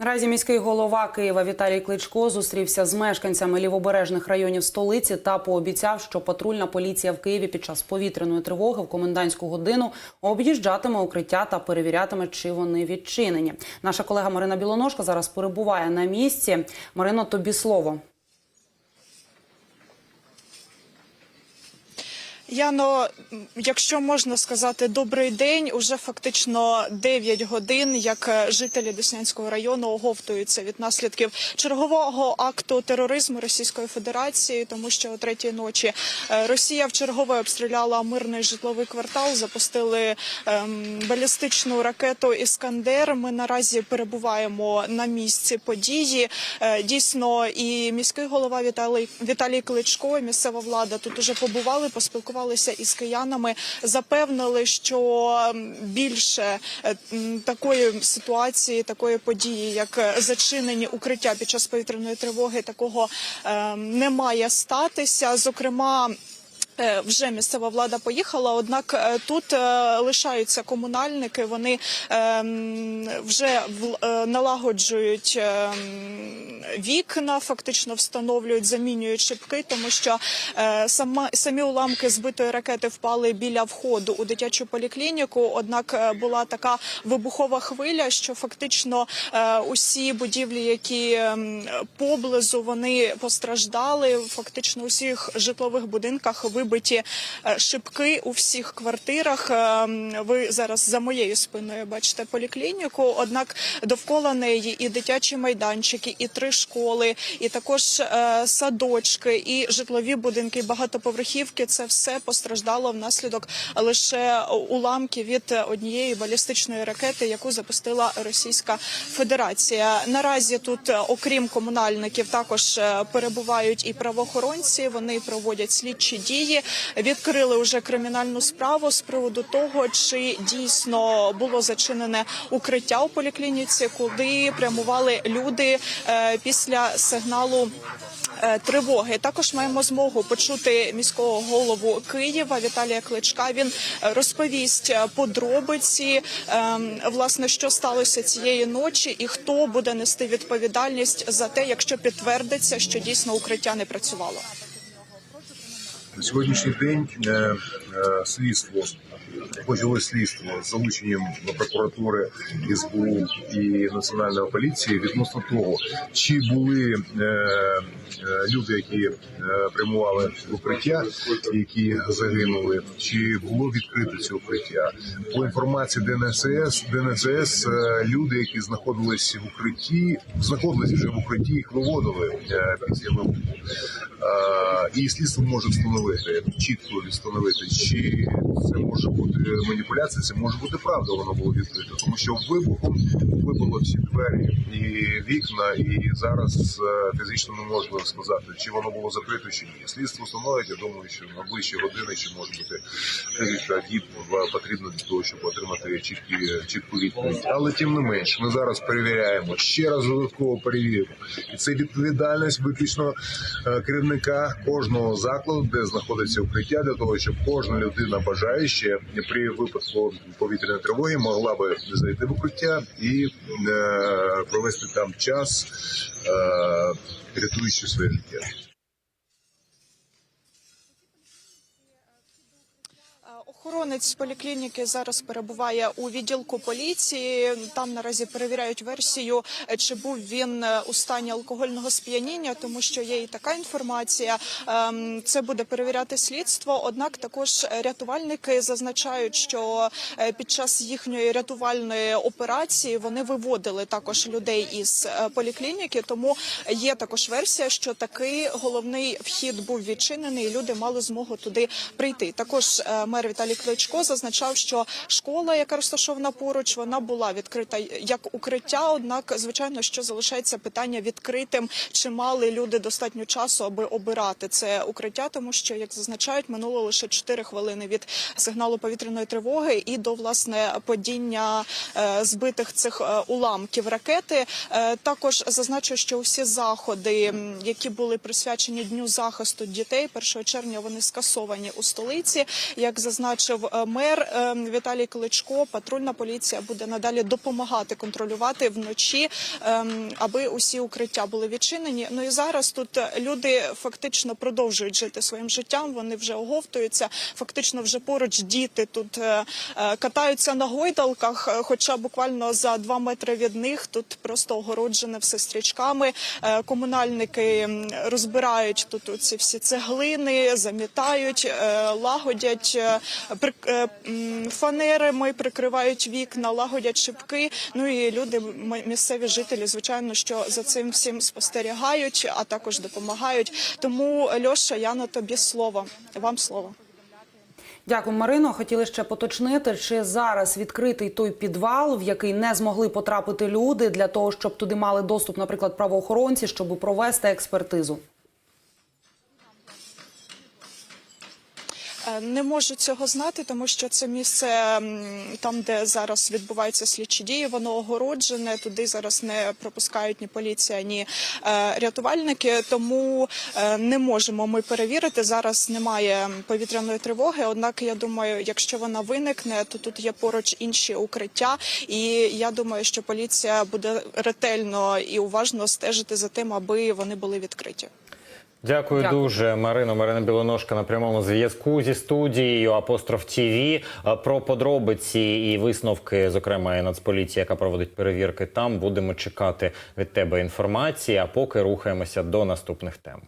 Наразі міський голова Києва Віталій Кличко зустрівся з мешканцями лівобережних районів столиці та пообіцяв, що патрульна поліція в Києві під час повітряної тривоги в комендантську годину об'їжджатиме укриття та перевірятиме, чи вони відчинені. Наша колега Марина Білоножка зараз перебуває на місці. Марино, тобі слово. Яно, якщо можна сказати, добрий день. Уже фактично 9 годин, як е, жителі Деснянського району оговтуються від наслідків чергового акту тероризму Російської Федерації, тому що о третій ночі е, Росія вчергове обстріляла мирний житловий квартал, запустили ем, балістичну ракету Іскандер. Ми наразі перебуваємо на місці події. Е, Дійсно, і міський голова Віталій Віталій Кличко, і місцева влада тут уже побували, поспілкувалися із киянами, запевнили, що більше е, такої ситуації, такої події, як е, зачинені укриття під час повітряної тривоги, такого е, не має статися. Зокрема. Е, Вже місцева влада поїхала, однак е, тут е, лишаються комунальники. Вони е, вже налагоджують е, вікна, фактично встановлюють, замінюють шибки, тому що сама самі уламки збитої ракети впали біля входу у дитячу поліклініку. Однак була така вибухова хвиля, що фактично усі будівлі, які ем, поблизу вони постраждали. Фактично у всіх житлових будинках вибиті е, шибки у всіх квартирах. Ем, Ви зараз за моєю спиною бачите поліклініку. Однак довкола неї і дитячі майданчики, і три школи, і також е, садочки, і житлові будинки, і багатоповерхівки. Це все постраждало внаслідок лише уламків від однієї балістичної ракети, яку запустила Російська Федерація. Наразі тут, е, окрім комунальників, також е, перебувають і правоохоронці. Вони проводять слідчі дії. Відкрили вже кримінальну справу з приводу того, чи дійсно було зачинене укриття у поліклініці, куди прямували люди е, після сигналу. е, Тривоги також маємо змогу почути міського голову Києва Віталія Кличка. Він е, розповість подробиці, ем, власне, що сталося цієї ночі, і хто буде нести відповідальність за те, якщо підтвердиться, що дійсно укриття не працювало. На сьогоднішній день е, е, слідство почало слідство з залученням прокуратури СБУ і національної поліції відносно того, чи були е, люди, які прямували в укриття, які загинули, чи було відкрите це укриття. По інформації ДНСС, ДНСС люди, які знаходились в укритті, знаходились вже в укритті, їх виводили після вибуху. І слідство може встановити чітко встановити, чи це може бути маніпуляція, це може бути правда, воно було відкрито, тому що вибухом вибило всі двері і вікна, і зараз е, фізично не можна сказати, чи воно було закрито, чи ні. Слідство встановить. Я думаю, що на ближчі години чи може бути декілька діб потрібно для того, щоб отримати чіткі чітку відповідь. Але тим не менш, ми зараз перевіряємо ще раз додатково перевіримо, і це відповідальність виключно е, керівника кожного закладу, де знаходиться укриття, для того, щоб кожна людина бажаюча при випадку повітряної тривоги могла би зайти в укриття і е, провести там час, е, рятуючи своє життя. Охоронець поліклініки зараз перебуває у відділку поліції. Там наразі перевіряють версію, чи був він е, у стані алкогольного сп'яніння, тому що є і така інформація. Ем, Це буде перевіряти слідство. Однак також рятувальники зазначають, що е, під час їхньої рятувальної операції вони виводили також людей із е, поліклініки. Тому є також версія, що такий головний вхід був відчинений, і люди мали змогу туди прийти. Також мер Віталій Кличко зазначав, що школа, яка розташована поруч, вона була відкрита як укриття. Однак, звичайно, що залишається питання відкритим, чи мали люди достатньо часу, аби обирати це укриття, тому що як зазначають, минуло лише 4 хвилини від сигналу повітряної тривоги і до власне падіння е, збитих цих е, уламків ракети. Е, Також зазначу, що усі заходи, які були присвячені дню захисту дітей, 1 червня вони скасовані у столиці. Як зазначив зазначив е, мер е, Віталій Кличко, патрульна поліція буде надалі допомагати контролювати вночі, е, аби усі укриття були відчинені. Ну і зараз тут люди фактично продовжують жити своїм життям. Вони вже оговтуються. Фактично, вже поруч діти тут е, е, катаються на гойдалках. е, Хоча буквально за два метри від них тут просто огороджене все стрічками. Е, Комунальники розбирають тут ці всі цеглини, замітають, е, лагодять е, е, фанерами, прикривають вікна, лагодять шибки. Ну і люди, місцеві жителі, звичайно, що за цим всім спостерігають, а також допомагають. Тому Льоша, Яна, тобі слово. Вам слово. Дякую, Марино. Хотіли ще поточнити, чи зараз відкритий той підвал, в який не змогли потрапити люди для того, щоб туди мали доступ, наприклад, правоохоронці, щоб провести експертизу. Не можу цього знати, тому що це місце там, де зараз відбуваються слідчі дії, воно огороджене. Туди зараз не пропускають ні поліція, ні е, рятувальники. Тому е, не можемо ми перевірити. Зараз немає повітряної тривоги. Однак, я думаю, якщо вона виникне, то тут є поруч інші укриття. І я думаю, що поліція буде ретельно і уважно стежити за тим, аби вони були відкриті. Дякую, Дякую. дуже, Марина. Марина Білоножка на прямому зв'язку зі студією Апостроф ТІВІ. Про подробиці і висновки, зокрема і Нацполіції, яка проводить перевірки. Там будемо чекати від тебе інформації. А поки рухаємося до наступних тем.